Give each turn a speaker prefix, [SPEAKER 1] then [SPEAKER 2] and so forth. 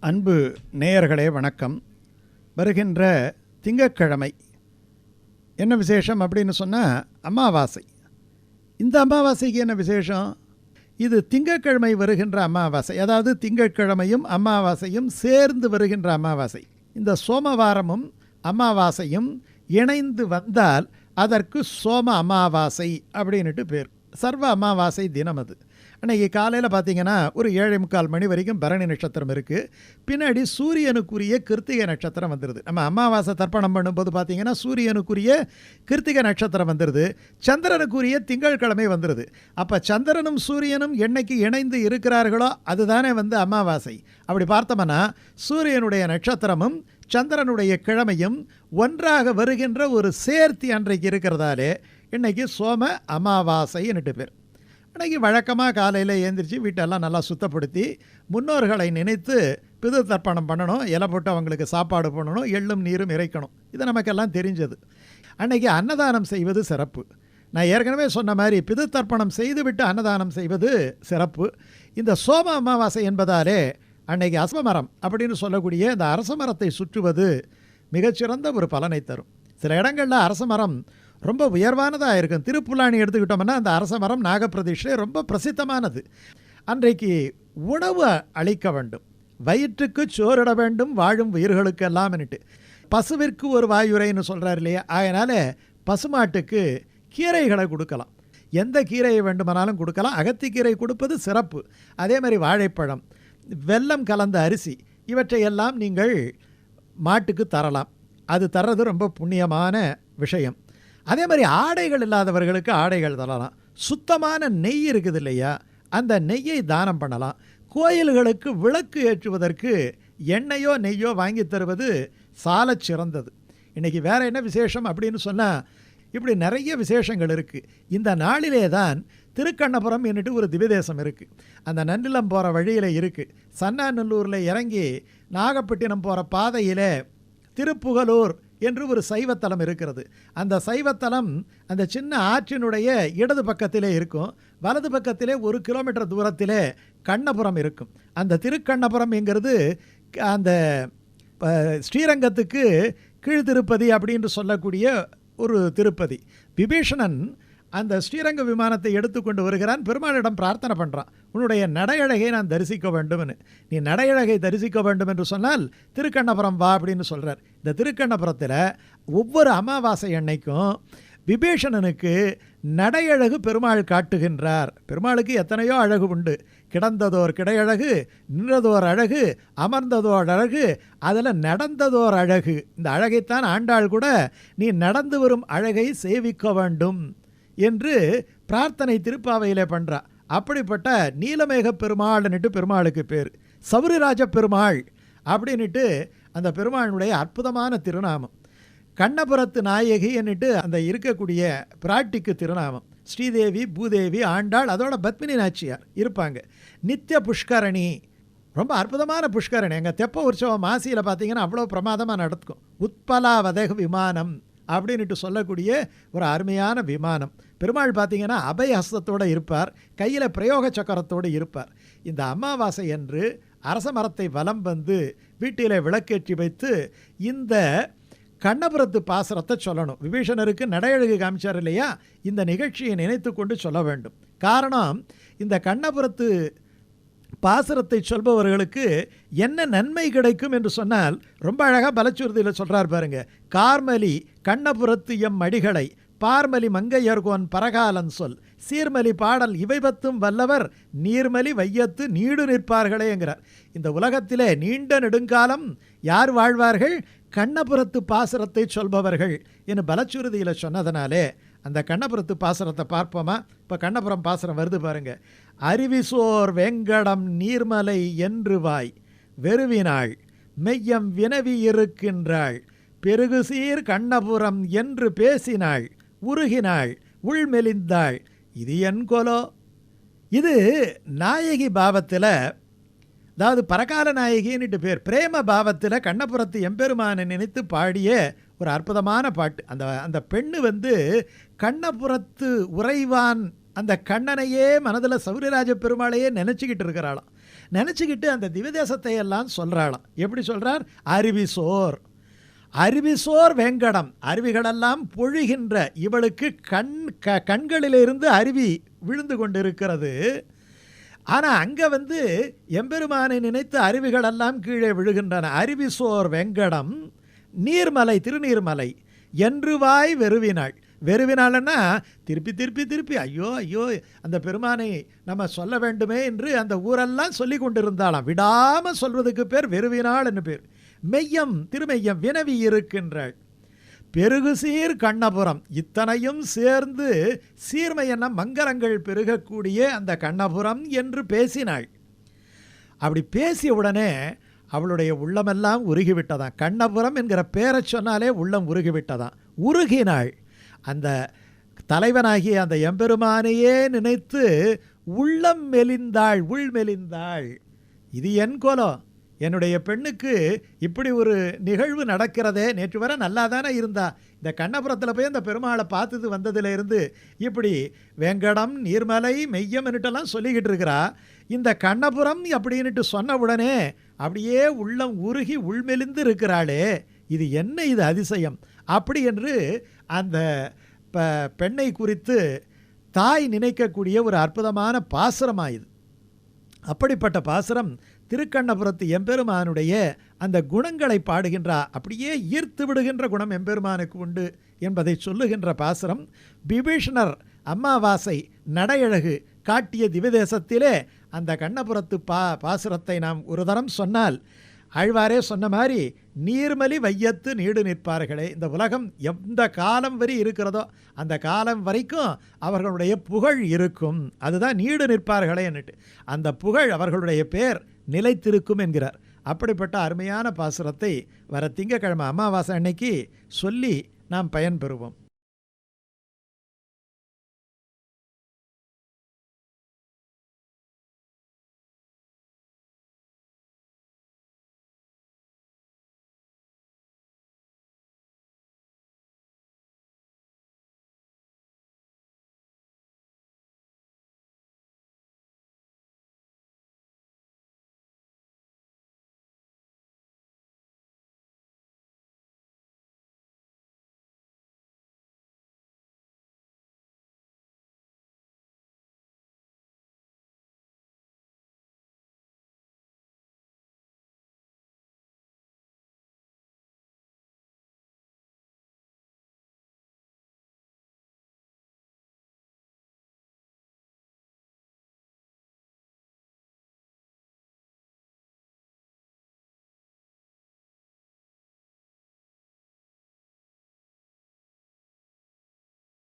[SPEAKER 1] அன்பு நேயர்களே வணக்கம். வருகின்ற திங்கட்கிழமை. என்ன விசேஷம் அப்படின்னு சொன்னால் அமாவாசை. இந்த அமாவாசைக்கு என்ன விசேஷம்? இது திங்கக்கிழமை வருகின்ற அமாவாசை. அதாவது திங்கட்கிழமையும் அமாவாசையும் சேர்ந்து வருகின்ற அமாவாசை. இந்த சோமவாரமும் அமாவாசையும் இணைந்து வந்தால் அதற்கு சோம அமாவாசை அப்படின்னுட்டு பேர். சர்வ அமாவாசை தினம் அது. அன்றைக்கி காலையில் பார்த்தீங்கன்னா ஒரு ஏழை முக்கால் மணி வரைக்கும் பரணி நட்சத்திரம் இருக்குது பின்னாடி சூரியனுக்குரிய கிருத்திகை நட்சத்திரம் வந்துடுது நம்ம அமாவாசை தர்ப்பணம் பண்ணும்போது பார்த்தீங்கன்னா சூரியனுக்குரிய கிருத்திகை நட்சத்திரம் வந்துடுது சந்திரனுக்குரிய திங்கட்கிழமை வந்துடுது அப்போ சந்திரனும் சூரியனும் என்னைக்கு இணைந்து இருக்கிறார்களோ அதுதானே வந்து அமாவாசை. அப்படி பார்த்தோம்னா சூரியனுடைய நட்சத்திரமும் சந்திரனுடைய கிழமையும் ஒன்றாக வருகின்ற ஒரு சேர்த்தி அன்றைக்கு இருக்கிறதாலே இன்னைக்கு சோம அமாவாசைன்னுட்டு பேர். அன்றைக்கி வழக்கமாக காலையில் ஏந்திரிச்சு வீட்டெல்லாம் நல்லா சுத்தப்படுத்தி முன்னோர்களை நினைத்து பிது தர்ப்பணம் பண்ணணும் இலை போட்டு அவங்களுக்கு சாப்பாடு பண்ணணும் எள்ளும் நீரும் இறைக்கணும். இது நமக்கெல்லாம் தெரிஞ்சது. அன்றைக்கி அன்னதானம் செய்வது சிறப்பு. நான் ஏற்கனவே சொன்ன மாதிரி பிது தர்ப்பணம் செய்துவிட்டு அன்னதானம் செய்வது சிறப்பு. இந்த சோம அமாவாசை என்பதாலே அன்னைக்கு அசமரம் அப்படின்னு சொல்லக்கூடிய இந்த அரச மரத்தை சுற்றுவது மிகச்சிறந்த ஒரு பலனை தரும். சில இடங்களில் அரச மரம் ரொம்ப உயர்வானதாக இருக்கும். திருப்புலாணி எடுத்துக்கிட்டோம்னா அந்த அரச மரம் நாகப்பிரதிஷ்டை ரொம்ப பிரசித்தமானது. அன்றைக்கு உணவு அளிக்க வேண்டும். வயிற்றுக்கு சோறிட வேண்டும் வாழும் உயிர்களுக்கு எல்லாம்னுட்டு பசுவிற்கு ஒரு வாயுரைன்னு சொல்கிறார் இல்லையா? அதனால் பசுமாட்டுக்கு கீரைகளை கொடுக்கலாம். எந்த கீரையை வேண்டுமானாலும் கொடுக்கலாம். அகத்திக்கீரை கொடுப்பது சிறப்பு. அதே மாதிரி வாழைப்பழம் வெல்லம் கலந்த அரிசி இவற்றையெல்லாம் நீங்கள் மாட்டுக்கு தரலாம். அது தர்றது ரொம்ப புண்ணியமான விஷயம். அதே மாதிரி ஆடைகள் இல்லாதவர்களுக்கு ஆடைகள் தரலாம். சுத்தமான நெய் இருக்குது இல்லையா? அந்த நெய்யை தானம் பண்ணலாம். கோயில்களுக்கு விளக்கு ஏற்றுவதற்கு எண்ணெயோ நெய்யோ வாங்கி தருவது சால சிறந்தது. இன்றைக்கி வேறு என்ன விசேஷம் அப்படின்னு சொன்னால் இப்படி நிறைய விசேஷங்கள் இருக்குது இந்த நாளிலே தான் திருக்கண்ணபுரம் என்னட்டு ஒரு திவ்யதேசம் இருக்குது அந்த நன்னிலம் போகிற வழியில் இருக்குது சன்னாநல்லூரில் இறங்கி நாகப்பட்டினம் போகிற பாதையில் திருப்புகலூர் என்று ஒரு சைவத்தலம் இருக்கிறது. அந்த சைவத்தலம் அந்த சின்ன ஆற்றினுடைய இடது பக்கத்திலே இருக்கும். வலது பக்கத்திலே ஒரு கிலோமீட்டர் தூரத்திலே கண்ணபுரம் இருக்கும். அந்த திருக்கண்ணபுரம் என்கிறது அந்த ஸ்ரீரங்கத்துக்கு கீழ்திருப்பதி அப்படின்னு சொல்லக்கூடிய ஒரு திருப்பதி. விபீஷணன் அந்த ஸ்ரீரங்க விமானத்தை எடுத்துக்கொண்டு வருகிறான். பெருமாளிடம் பிரார்த்தனை பண்ணுறான் உன்னுடைய நடையழகை நான் தரிசிக்க வேண்டும்னு. நீ நடையழகை தரிசிக்க வேண்டும் என்று சொன்னால் திருக்கண்ணபுரம் வா அப்படின்னு சொல்கிறார் இந்த திருக்கண்ணபுரத்தில் ஒவ்வொரு அமாவாசை அன்னைக்கும் விபீஷணனுக்கு நடையழகு பெருமாள் காட்டுகின்றார். பெருமாளுக்கு எத்தனையோ அழகு உண்டு. கிடந்ததோர் கிடையழகு நின்றதோர் அழகு அமர்ந்ததோர் அழகு அதில் நடந்ததோர் அழகு. இந்த அழகைத்தான் ஆண்டாள் கூட நீ நடந்து வரும் அழகை சேவிக்க வேண்டும். என்று பிரார்த்தனை திருப்பாவையிலே பண்ணுறா அப்படிப்பட்ட நீலமேக பெருமாள்னுட்டு பெருமாளுக்கு பேர். சௌரிராஜ பெருமாள் அப்படின்னுட்டு அந்த பெருமாளுடைய அற்புதமான திருநாமம். கண்ணபுரத்து நாயகி என்னட்டு அந்த இருக்கக்கூடிய பிராட்டிக்கு திருநாமம். ஸ்ரீதேவி பூதேவி ஆண்டாள் அதோட பத்மினி நாச்சியார் இருப்பாங்க. நித்திய புஷ்கரணி. ரொம்ப அற்புதமான புஷ்கரணி. எங்கள் தெப்ப உற்சவம் மாசியில் பார்த்தீங்கன்னா அவ்வளோ பிரமாதமாக நடக்கும். உத்பலாவதக விமானம். அப்படின்ட்டு சொல்லக்கூடிய ஒரு அருமையான விமானம். பெருமாள் பார்த்தீங்கன்னா அபயஹஸ்தத்தோடு இருப்பார். கையில் பிரயோக சக்கரத்தோடு இருப்பார். இந்த அமாவாசை என்று அரச மரத்தை வலம் வந்து வீட்டில் விளக்கேற்றி வைத்து இந்த கண்ணபுரத்து பாசுரத்தை சொல்லணும். விபீஷணருக்கு நடையழகு காமிச்சார் இல்லையா? இந்த நிகழ்ச்சியை நினைத்து கொண்டு சொல்ல வேண்டும். காரணம் இந்த கண்ணபுரத்து பாசுரத்தை சொல்பவர்களுக்கு என்ன நன்மை கிடைக்கும் என்று சொன்னால் ரொம்ப அழகாக பலச்சுறுதியில் சொல்கிறார் பாருங்க கார்மலி கண்ணபுரத்து எம் மடிகளை பார்மலி மங்கையர்கோன் பரகாலன் சொல் சீர்மலி பாடல் இவை பத்தும் வல்லவர் நீர்மலி வையத்து நீடு நிற்பார்களேங்கிறார் இந்த உலகத்திலே நீண்ட நெடுங்காலம் யார் வாழ்வார்கள்? கண்ணபுரத்து பாசுரத்தை சொல்பவர்கள் என்று பலச்சுறுதியில் சொன்னதனாலே அந்த கண்ணபுரத்து பாசுரத்தை பார்ப்போமா? இப்போ கண்ணபுரம் பாசுரம் வருது பாருங்க. அறிவிசோர் வெங்கடம் நீர்மலை என்று வாய் வெறுவினாள் மெய்யம் வினவி இருக்கின்றாள். பெருகு சீர் கண்ணபுரம் என்று பேசினாள். உருகினாள் உள்மெலிந்தாள் இது என் கொலோ. இது நாயகி பாவத்தில் அதாவது பரகால நாயகின்னுட்டு பேர் பிரேம பாவத்தில் கண்ணபுரத்து எம்பெருமானை நினைத்து பாடிய ஒரு அற்புதமான பாட்டு. அந்த அந்த பெண்ணு வந்து கண்ணபுரத்து உறைவான் அந்த கண்ணனையே மனதில் சௌரியராஜ பெருமாளையே நினச்சிக்கிட்டு இருக்கிறாளாம். நினச்சிக்கிட்டு அந்த திவதேசத்தை எல்லாம் சொல்கிறாளாம் எப்படி சொல்கிறார் அருவிசோர் அருவிசோர் வெங்கடம். அருவிகளெல்லாம் பொழிகின்ற இவளுக்கு கண் க கண்களிலிருந்து அருவி விழுந்து கொண்டிருக்கிறது. ஆனால் அங்கே வந்து எம்பெருமானை நினைத்து அருவிகளெல்லாம் கீழே விழுகின்றன. அருவிசோர் வெங்கடம் நீர்மலை திருநீர்மலை என்று வாய் வெறுவினாள். வெறுவினாலன்னா திருப்பி திருப்பி திருப்பி ஐயோ ஐயோ அந்த பெருமானை நம்ம சொல்ல வேண்டுமே என்று அந்த ஊரெல்லாம் சொல்லி கொண்டிருந்தாளாம். விடாமல் சொல்வதுக்கு பேர் வெறுவினாள் என்று பேர். மெய்யம் திருமெய்யம் வினவி இருக்கின்றாள். பெருகு சீர் கண்ணபுரம். இத்தனையும் சேர்ந்து சீர்மையென்ன மங்கரங்கள் பெருகக்கூடிய அந்த கண்ணபுரம் என்று பேசினாள். அப்படி பேசிய உடனே அவளுடைய உள்ளமெல்லாம் உருகிவிட்டதாம். கண்ணபுரம் என்கிற பேரை சொன்னாலே உள்ளம் உருகிவிட்டதான் உருகினாள். அந்த தலைவனாகிய அந்த எம்பெருமானையே நினைத்து உள்ளம் மெலிந்தாள் உள் மெலிந்தாள். இது என் கோலம். என்னுடைய பெண்ணுக்கு இப்படி ஒரு நிகழ்வு நடக்கிறதே. நேற்று வர நல்லா தானே இருந்தா. இந்த கண்ணபுரத்தில் போய் அந்த பெருமாளை பார்த்தது வந்ததுலேருந்து இப்படி வெங்கடம் நீர்மலை மெய்யம்னுட்டெல்லாம் சொல்லிக்கிட்டு இருக்கிறா. இந்த கண்ணபுரம் அப்படின்னுட்டு சொன்ன உடனே அப்படியே உள்ளம் உருகி உள்மெலிந்து இருக்கிறாளே. இது என்ன இது அதிசயம்? அப்படி என்று அந்த ப பெண்ணை குறித்து தாய் நினைக்கக்கூடிய ஒரு அற்புதமான பாசுரமாக இது அப்படிப்பட்ட பாசுரம் திருக்கண்ணபுரத்து எம்பெருமானுடைய அந்த குணங்களை பாடுகின்றா அப்படியே ஈர்த்து விடுகின்ற குணம் எம்பெருமானுக்கு உண்டு என்பதை சொல்லுகின்ற பாசுரம் பிபீஷணர் அம்மாவாசை நடையழகு காட்டிய திவதேசத்திலே அந்த கண்ணபுரத்து பா பாசுரத்தை நாம் ஒரு தரம் சொன்னால் ஆழ்வாரே சொன்ன மாதிரி நீர்மலி வையத்து நீடு நிற்பார்களே. இந்த உலகம் எந்த காலம் வரை இருக்கிறதோ அந்த காலம் வரைக்கும் அவர்களுடைய புகழ் இருக்கும். அதுதான் நீடு நிற்பார்களே என்னட்டு. அந்த புகழ் அவர்களுடைய பேர் நிலைத்திருக்கும் என்கிறார். அப்படிப்பட்ட அருமையான பாசுரத்தை வர திங்கக்கிழமை அமாவாசை அன்னைக்கு சொல்லி நாம் பயன்பெறுவோம்.